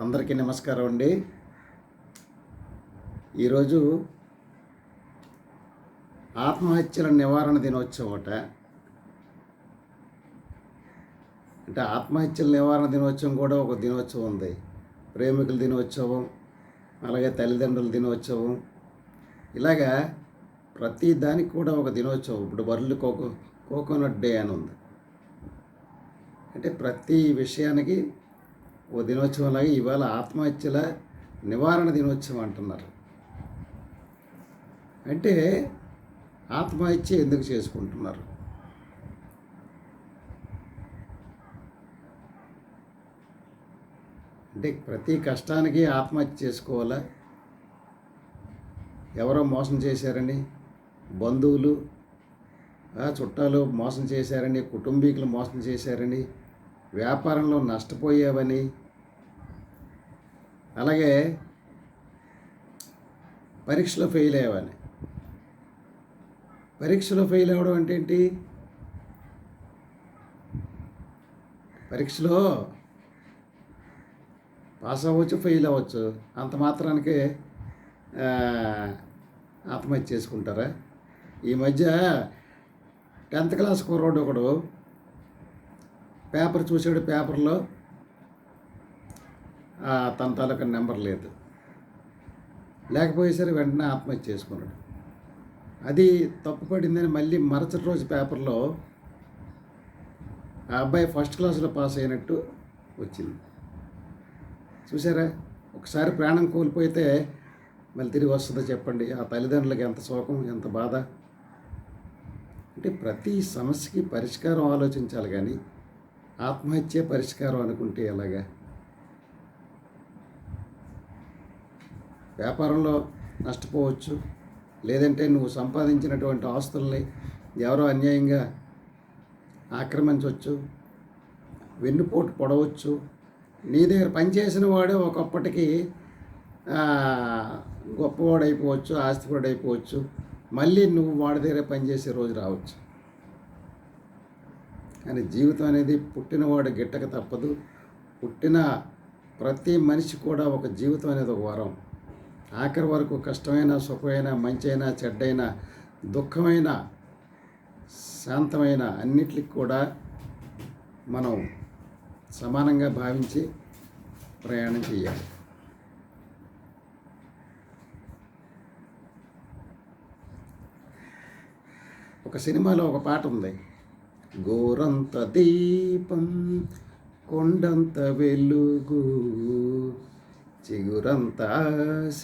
అందరికీ నమస్కారం అండి. ఈరోజు ఆత్మహత్యల నివారణ దినోత్సవం అట. అంటే ఆత్మహత్యల నివారణ దినోత్సవం కూడా ఒక దినోత్సవం ఉంది. ప్రేమికుల దినోత్సవం అలాగే తల్లిదండ్రుల దినోత్సవం. ఇలాగా ప్రతి దానికి కూడా ఒక దినోత్సవం. ఇప్పుడు వరల్డ్ కోకో కోకోనట్ డే అని ఉంది. అంటే ప్రతి విషయానికి ఓ దినోత్సవం లాగా ఇవాళ ఆత్మహత్యల నివారణ దినోత్సవం అంటున్నారు. అంటే ఆత్మహత్య ఎందుకు చేసుకుంటున్నారు? అంటే ప్రతి కష్టానికి ఆత్మహత్య చేసుకోవాలా? ఎవరో మోసం చేశారని బంధువులు చుట్టాలు మోసం చేశారని కుటుంబీకులు మోసం చేశారని వ్యాపారంలో నష్టపోయావని. అలాగే పరీక్షలో ఫెయిల్ అయ్యావని పరీక్షలో ఫెయిల్ అవ్వడం అంటే ఏంటి? పరీక్షలో పాస్ అవ్వచ్చు ఫెయిల్ అవ్వచ్చు. అంత మాత్రానికి ఆత్మహత్య చేసుకుంటారా? ఈ మధ్య టెన్త్ క్లాస్ కుర్రోడు ఒకడు పేపర్ చూసాడు పేపర్లో ఆ, తన తాలూకా నెంబర్ లేదు. లేకపోయేసరికి వెంటనే ఆత్మహత్య చేసుకున్నాడు. అది తప్పుపడిందని మళ్ళీ మరుసటి రోజు పేపర్లో ఆ అబ్బాయి ఫస్ట్ క్లాస్లో పాస్ అయినట్టు వచ్చింది. చూసారా ఒకసారి ప్రాణం కోల్పోతే మళ్ళీ తిరిగి వస్తుందో చెప్పండి. ఆ తల్లిదండ్రులకి ఎంత శోకం ఎంత బాధ? అంటే ప్రతి సమస్యకి పరిష్కారం ఆలోచించాలి కానీ ఆత్మహత్య పరిష్కారం అనుకుంటే ఎలాగా? వ్యాపారంలో నష్టపోవచ్చు. లేదంటే నువ్వు సంపాదించినటువంటి ఆస్తుల్ని ఎవరో అన్యాయంగా ఆక్రమించవచ్చు. వెన్నుపోటు పొడవచ్చు. నీ దగ్గర పనిచేసిన వాడే ఒకప్పటికి గొప్పవాడైపోవచ్చు ఆస్తిపరుడైపోవచ్చు మళ్ళీ నువ్వు వాడి దగ్గర పనిచేసే రోజు రావచ్చు. కానీ జీవితం అనేది పుట్టినవాడు గిట్టక తప్పదు. పుట్టిన ప్రతి మనిషి కూడా ఒక జీవితం అనేది ఒక వరం. ఆఖరి వరకు కష్టమైన సుఖమైన మంచైనా చెడ్డైన దుఃఖమైన శాంతమైన అన్నిటికి కూడా మనం సమానంగా భావించి ప్రయాణం చేయాలి ఒక సినిమాలో ఒక పాట ఉంది. గోరంత దీపం కొండంత వెలుగు చిగురంత ఆశ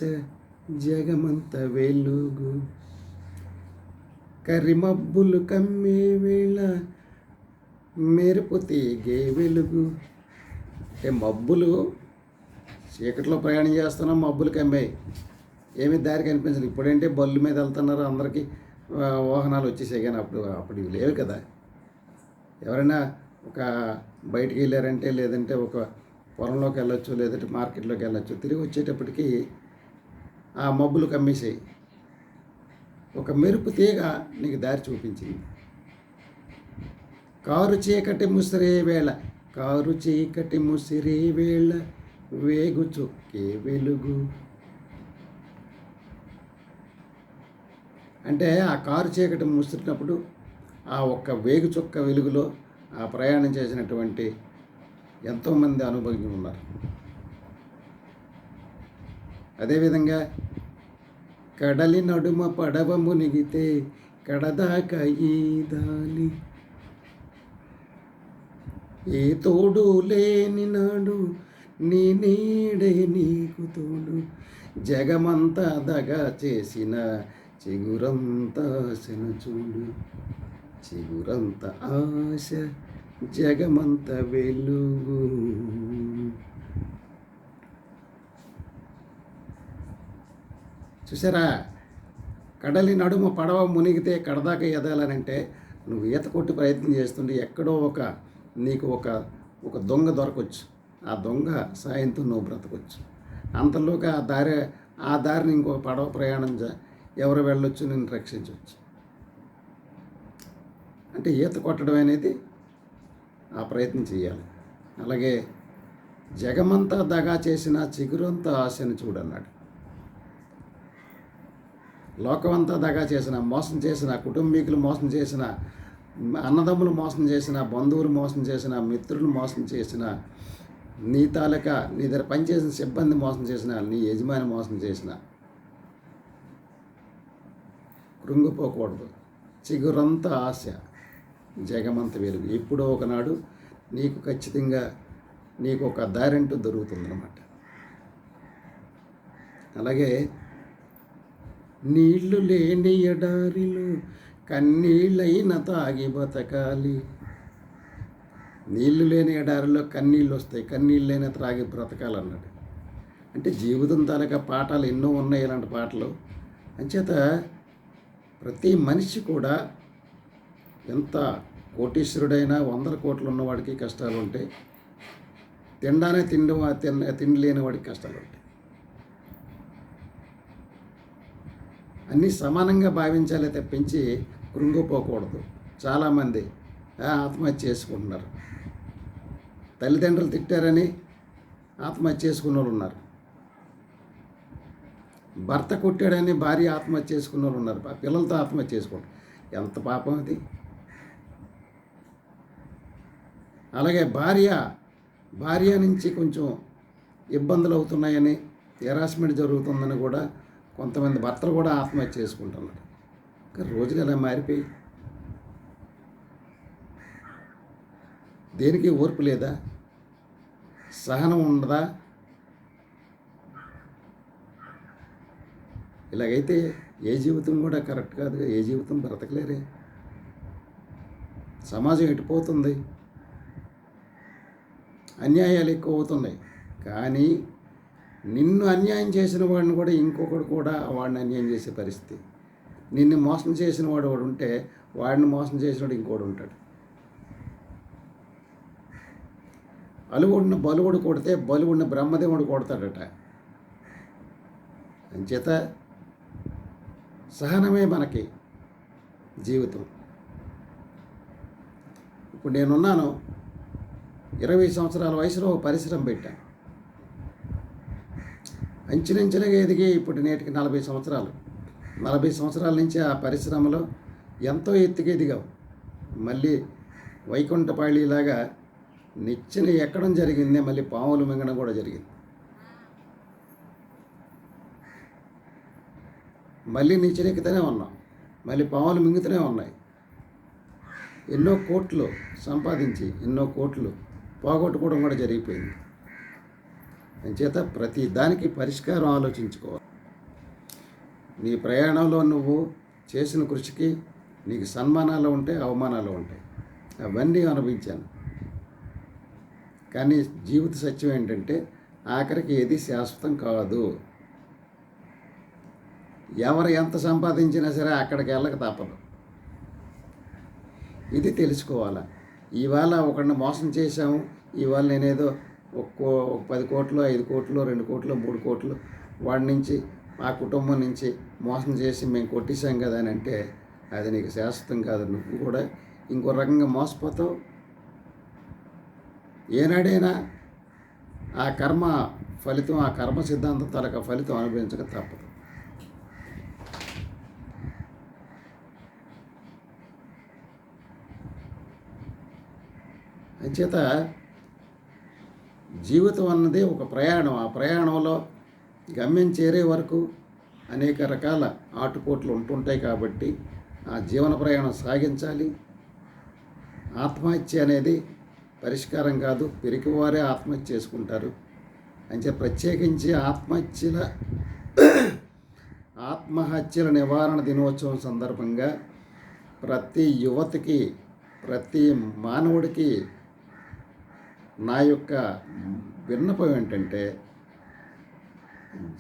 జగమంత వెలుగు. కరిమబ్బులు కమ్మే వేళ మెరుపు తీగే వెలుగు. అంటే మబ్బులు చీకట్లో ప్రయాణం చేస్తున్నాం మబ్బులు కమ్మాయి ఏమీ దారి కనిపించదు. ఇప్పుడంటే బళ్ళు మీద వెళ్తున్నారు అందరికీ వాహనాలు వచ్చేసాయి కానీ అప్పుడు అప్పుడు లేవు కదా. ఎవరైనా ఒక బయటికి వెళ్ళారంటే లేదంటే ఒక పొలంలోకి వెళ్ళొచ్చు లేదంటే మార్కెట్లోకి వెళ్ళొచ్చు తిరిగి వచ్చేటప్పటికి ఆ మబ్బులు కమ్మేసాయి ఒక మెరుపు తీగ నీకు దారి చూపించింది. కారు చీకటి ముసిరే వేళ కారు చీకటి ముసిరే వేళ వేగు చొక్కే వెలుగు. అంటే ఆ కారు చీకటి ముసిరినప్పుడు ఆ ఒక్క వేగు చుక్క వెలుగులో ఆ ప్రయాణం చేసినటువంటి ఎంతోమంది అనుభవం ఉన్నారు. అదేవిధంగా కడలి నడుమ పడవ మునిగితే కడదాకా ఈదాలి ఏ తోడు లేని నాడు నీ నీడే నీకు తోడు. జగమంతా దగా చేసిన చిగురంతా ఆశన చూడు. చిగురంత ఆశ జగమంత వెలుగు. చూసారా? కడలి నడుమ పడవ మునిగితే కడదాకా ఎదాలనంటే నువ్వు ఈత కొట్టి ప్రయత్నం చేస్తుంటే ఎక్కడో ఒక నీకు ఒక ఒక దొంగ దొరకవచ్చు ఆ దొంగ సాయంతో నువ్వు బ్రతకొచ్చు. అంతలోకి ఆ దారి ఆ దారిని ఇంకో పడవ ప్రయాణం ఎవరు వెళ్ళొచ్చు నేను రక్షించవచ్చు అంటే ఈత కొట్టడం అనేది ఆ ప్రయత్నం చేయాలి. అలాగే జగమంతా దగా చేసిన చిగురంతా ఆశను చూడన్నాడు. లోకమంతా దగా చేసిన మోసం చేసిన కుటుంబీకులు మోసం చేసిన అన్నదమ్ములు మోసం చేసిన బంధువులు మోసం చేసిన మిత్రులు మోసం చేసిన నీ తాలూకా నీ దగ్గర పనిచేసిన సిబ్బంది మోసం చేసిన నీ యజమాని మోసం చేసిన కృంగిపోకూడదు. చిగురంతా ఆశ. జగమంత వెలుగు ఎప్పుడో ఒకనాడు నీకు ఖచ్చితంగా నీకు ఒక దారింటూ దొరుకుతుందన్నమాట. అలాగే నీళ్ళు లేని ఎడారిలో కన్నీళ్ళైన తాగి బతకాలి నీళ్ళు లేని ఎడారిలో కన్నీళ్ళు వస్తాయి కన్నీళ్ళైన త్రాగి బ్రతకాలన్నాడు. అంటే జీవితం తాలూకా పాఠాలు ఎన్నో ఉన్నాయి ఇలాంటి పాటలు. అంచేత ప్రతి మనిషి కూడా ఎంత కోటీశ్వరుడైనా వందల కోట్లు ఉన్నవాడికి కష్టాలు ఉంటాయి తినడానే తిండి తిన తిండి లేని వాడికి కష్టాలు ఉంటాయి అన్నీ సమానంగా భావించాలి తప్పించి కృంగిపోకూడదు. చాలామంది ఆత్మహత్య చేసుకుంటున్నారు. తల్లిదండ్రులు తిట్టారని ఆత్మహత్య చేసుకున్న వాళ్ళు ఉన్నారు. భర్త కొట్టాడని భార్య ఆత్మహత్య చేసుకున్న వాళ్ళు ఉన్నారు. పిల్లలతో ఆత్మహత్య చేసుకుంటారు ఎంత పాపం అది అలాగే భార్య భార్య నుంచి కొంచెం ఇబ్బందులు అవుతున్నాయని హెరాస్మెంట్ జరుగుతుందని కూడా కొంతమంది భర్తలు కూడా ఆత్మహత్య చేసుకుంటున్నారు. కానీ రోజులు ఎలా మారిపోయి? దేనికి ఓర్పు లేదా? సహనం ఉండదా? ఇలాగైతే ఏ జీవితం కూడా కరెక్ట్ కాదు ఏ జీవితం బ్రతకలేరే? సమాజం ఎటుపోతుంది అన్యాయాలు ఎక్కువ అవుతున్నాయి కానీ నిన్ను అన్యాయం చేసిన వాడిని కూడా ఇంకొకడు కూడా వాడిని అన్యాయం చేసే పరిస్థితి. నిన్ను మోసం చేసిన వాడు ఒకడు ఉంటే వాడిని మోసం చేసినవాడు ఇంకోడు ఉంటాడు. అలువుడిన బలువుడు కొడితే బలువుడిన బ్రహ్మదేవుడు కొడతాడట. అంచేత సహనమే మనకి జీవితం. ఇప్పుడు నేనున్నాను. ఇరవై సంవత్సరాల వయసులో పరిశ్రమ పెట్టాను. అంచెలంచెలుగా ఎదిగి ఇప్పుడు నేటికి నలభై సంవత్సరాలు. నలభై సంవత్సరాల నుంచి ఆ పరిశ్రమలో ఎంతో ఎత్తుకు ఎదిగావు. మళ్ళీ వైకుంఠపాళిలాగా నిచ్చెన ఎక్కడం జరిగింది మళ్ళీ పాములు మింగడం కూడా జరిగింది. మళ్ళీ నిచ్చెనెక్కుతూనే ఉన్నాం. మళ్ళీ పాములు మింగుతూనే ఉన్నాయి. ఎన్నో కోట్లు సంపాదించి ఎన్నో కోట్లు పోగొట్టుకోవడం కూడా జరిగిపోయింది. అంచేత ప్రతి దానికి పరిష్కారం ఆలోచించుకోవాలి. నీ ప్రయాణంలో నువ్వు చేసిన కృషికి నీకు సన్మానాలు ఉంటాయి అవమానాలు ఉంటాయి. అవన్నీ అనుభవించాను. కానీ జీవిత సత్యం ఏంటంటే ఆఖరికి ఏది శాశ్వతం కాదు. ఎవరు ఎంత సంపాదించినా సరే అక్కడికి వెళ్ళక తప్పదు. ఇది తెలుసుకోవాలా? ఇవాళ ఒకడిని మోసం చేశాము. ఇవాళ నేనేదో ఒక్కో కో- పది కోట్లు ఐదు కోట్లు రెండు కోట్లు మూడు కోట్లు వాడి నుంచి మా కుటుంబం నుంచి మోసం చేసి మేము కొట్టేశాం కదా అని అంటే అది నీకు శాశ్వతం కాదు. నువ్వు కూడా ఇంకో రకంగా మోసపోతావు. ఏనాడైనా ఆ కర్మ ఫలితం ఆ కర్మ సిద్ధాంతం తలక ఫలితం అనుభవించక తప్పదు. అంచేత జీవితం అన్నది ఒక ప్రయాణం. ఆ ప్రయాణంలో గమ్యం చేరే వరకు అనేక రకాల ఆటుపోట్లు ఉంటుంటాయి కాబట్టి ఆ జీవన ప్రయాణం సాగించాలి. ఆత్మహత్య అనేది పరిష్కారం కాదు. పెరిగివారే ఆత్మహత్య చేసుకుంటారు. అంటే ప్రత్యేకించి ఆత్మహత్యల ఆత్మహత్యల నివారణ దినోత్సవం సందర్భంగా ప్రతి యువతకి ప్రతి మానవుడికి నా యొక్క విన్నపం ఏంటంటే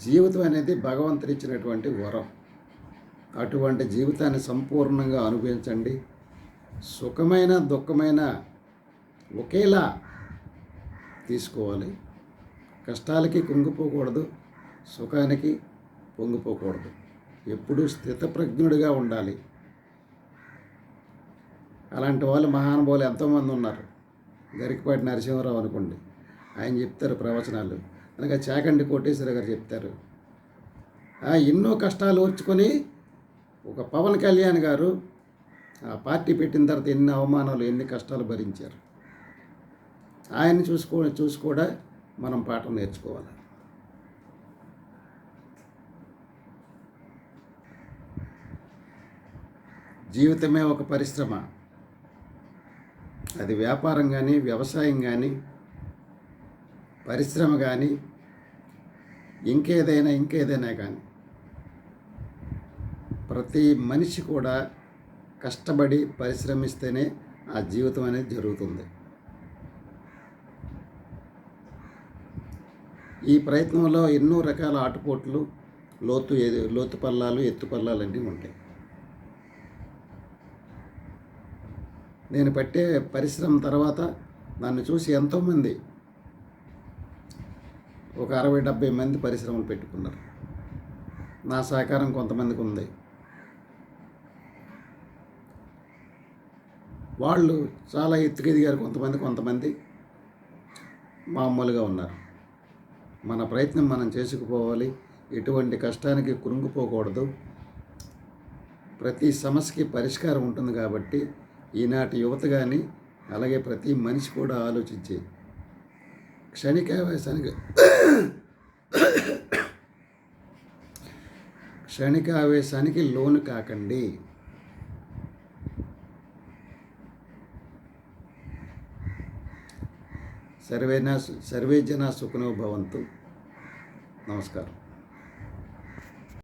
జీవితం అనేది భగవంతుడు ఇచ్చినటువంటి వరం. అటువంటి జీవితాన్ని సంపూర్ణంగా అనుభవించండి. సుఖమైన దుఃఖమైన ఒకేలా తీసుకోవాలి. కష్టాలకి కుంగిపోకూడదు సుఖానికి పొంగిపోకూడదు. ఎప్పుడూ స్థితప్రజ్ఞుడిగా ఉండాలి. అలాంటి వాళ్ళు మహానుభావులు ఎంతోమంది ఉన్నారు. గరికపాటి నరసింహారావు అనుకోండి. ఆయన చెప్తారు ప్రవచనాలు. అనగా చాకండి కోటేశ్వర గారు చెప్తారు. ఆ, ఎన్నో కష్టాలు ఓర్చుకొని ఒక పవన్ కళ్యాణ్ గారు ఆ పార్టీ పెట్టిన తర్వాత ఎన్ని అవమానాలు ఎన్ని కష్టాలు భరించారు. ఆయన్ని చూసుకో చూసి కూడా మనం పాఠం నేర్చుకోవాలి? జీవితమే ఒక పరిశ్రమ. అది వ్యాపారం కానీ వ్యవసాయం కానీ పరిశ్రమ కానీ ఇంకేదైనా ఇంకేదైనా కానీ ప్రతి మనిషి కూడా కష్టపడి పరిశ్రమిస్తేనే ఆ జీవితం అనేది జరుగుతుంది. ఈ ప్రయత్నంలో ఎన్నో రకాల ఆటుపోట్లు లోతు లోతు పల్లాలు ఎత్తు పల్లాలు అన్నీ ఉంటాయి. నేను పెట్టే పరిశ్రమ తర్వాత నన్ను చూసి ఎంతోమంది ఒక అరవై డెబ్బై మంది పరిశ్రమలు పెట్టుకున్నారు. నా సహకారం కొంతమందికి ఉంది. వాళ్ళు చాలా ఎత్తుకెదిగారు కొంతమంది కొంతమంది మామూలుగా ఉన్నారు. మన ప్రయత్నం మనం చేసుకుపోవాలి. ఎటువంటి కష్టానికి కృంగిపోకూడదు. ప్రతి సమస్యకి పరిష్కారం ఉంటుంది కాబట్టి ఈనాటి యువత కానీ అలాగే ప్రతి మనిషి కూడా ఆలోచించి. క్షణికావేశానికి క్షణికావేశానికి లోను కాకండి. సర్వేనా సర్వే జన సుఖనో భవంతు. నమస్కారం.